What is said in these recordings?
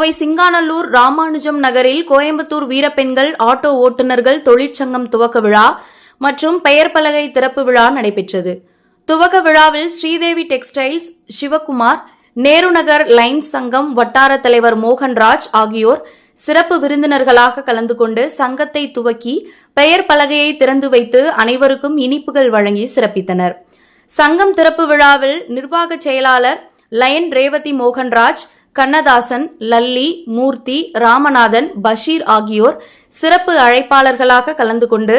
கோவை சிங்காநல்லூர் ராமானுஜம் நகரில் கோயம்புத்தூர் வீரப்பெண்கள் ஆட்டோ ஓட்டுநர்கள் தொழிற்சங்கம் துவக்க விழா மற்றும் பெயர் பலகை திறப்பு விழா நடைபெற்றது. துவக்க விழாவில் ஸ்ரீதேவி டெக்ஸ்டைல்ஸ் சிவகுமார் நேருநகர் லைன்ஸ் சங்கம் வட்டார தலைவர் மோகன்ராஜ் ஆகியோர் சிறப்பு விருந்தினர்களாக கலந்து கொண்டு சங்கத்தை துவக்கி பெயர் பலகையை திறந்து வைத்து அனைவருக்கும் இனிப்புகள் வழங்கி சிறப்பித்தனர். சங்கம் திறப்பு விழாவில் நிர்வாக செயலாளர் லயன் ரேவதி மோகன்ராஜ் கண்ணதாசன் லல்லி மூர்த்தி ராமநாதன் பஷீர் ஆகியோர் சிறப்பு அழைப்பாளர்களாக கலந்து கொண்டு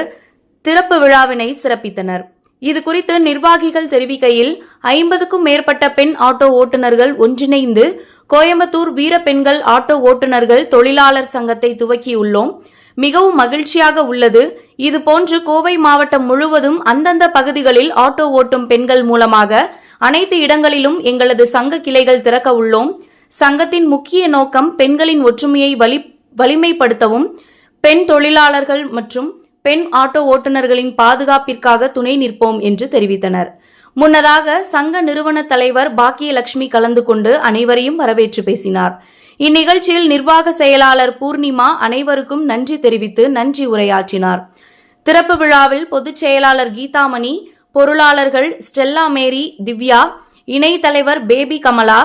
திறப்பு விழாவினை சிறப்பித்தனர். இது குறித்து நிர்வாகிகள் தெரிவிக்கையில் ஐம்பதுக்கும் மேற்பட்ட பெண் ஆட்டோ ஓட்டுநர்கள் ஒன்றிணைந்து கோயம்புத்தூர் வீர பெண்கள் ஆட்டோ ஓட்டுநர்கள் தொழிலாளர் சங்கத்தை துவக்கியுள்ளோம். மிகவும் மகிழ்ச்சியாக உள்ளது. இதுபோன்று கோவை மாவட்டம் முழுவதும் அந்தந்த பகுதிகளில் ஆட்டோ ஓட்டும் பெண்கள் மூலமாக அனைத்து இடங்களிலும் எங்களது சங்க கிளைகள் திறக்க உள்ளோம். சங்கத்தின் முக்கிய நோக்கம் பெண்களின் ஒற்றுமையை வலி வலிமைப்படுத்தவும் பெண் தொழிலாளர்கள் மற்றும் பெண் ஆட்டோ ஓட்டுநர்களின் பாதுகாப்பிற்காக துணை நிற்போம் என்று தெரிவித்தனர். முன்னதாக சங்க நிறுவன தலைவர் பாக்கியலட்சுமி கலந்து கொண்டு அனைவரையும் வரவேற்று பேசினார். இந்நிகழ்ச்சியில் நிர்வாக செயலாளர் பூர்ணிமா அனைவருக்கும் நன்றி தெரிவித்து நன்றி உரையாற்றினார். திறப்பு விழாவில் பொதுச் செயலாளர் கீதாமணி பொருளாளர்கள் ஸ்டெல்லா மேரி திவ்யா இணை தலைவர் பேபி கமலா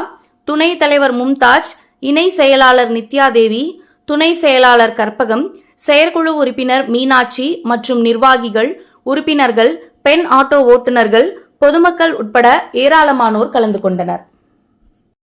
துணை தலைவர் மும்தாஜ் இணை செயலாளர் நித்யாதேவி துணை செயலாளர் கற்பகம் செயற்குழு உறுப்பினர் மீனாட்சி மற்றும் நிர்வாகிகள் உறுப்பினர்கள் பெண் ஆட்டோ ஓட்டுநர்கள் பொதுமக்கள் உட்பட ஏராளமானோர் கலந்து கொண்டனர்.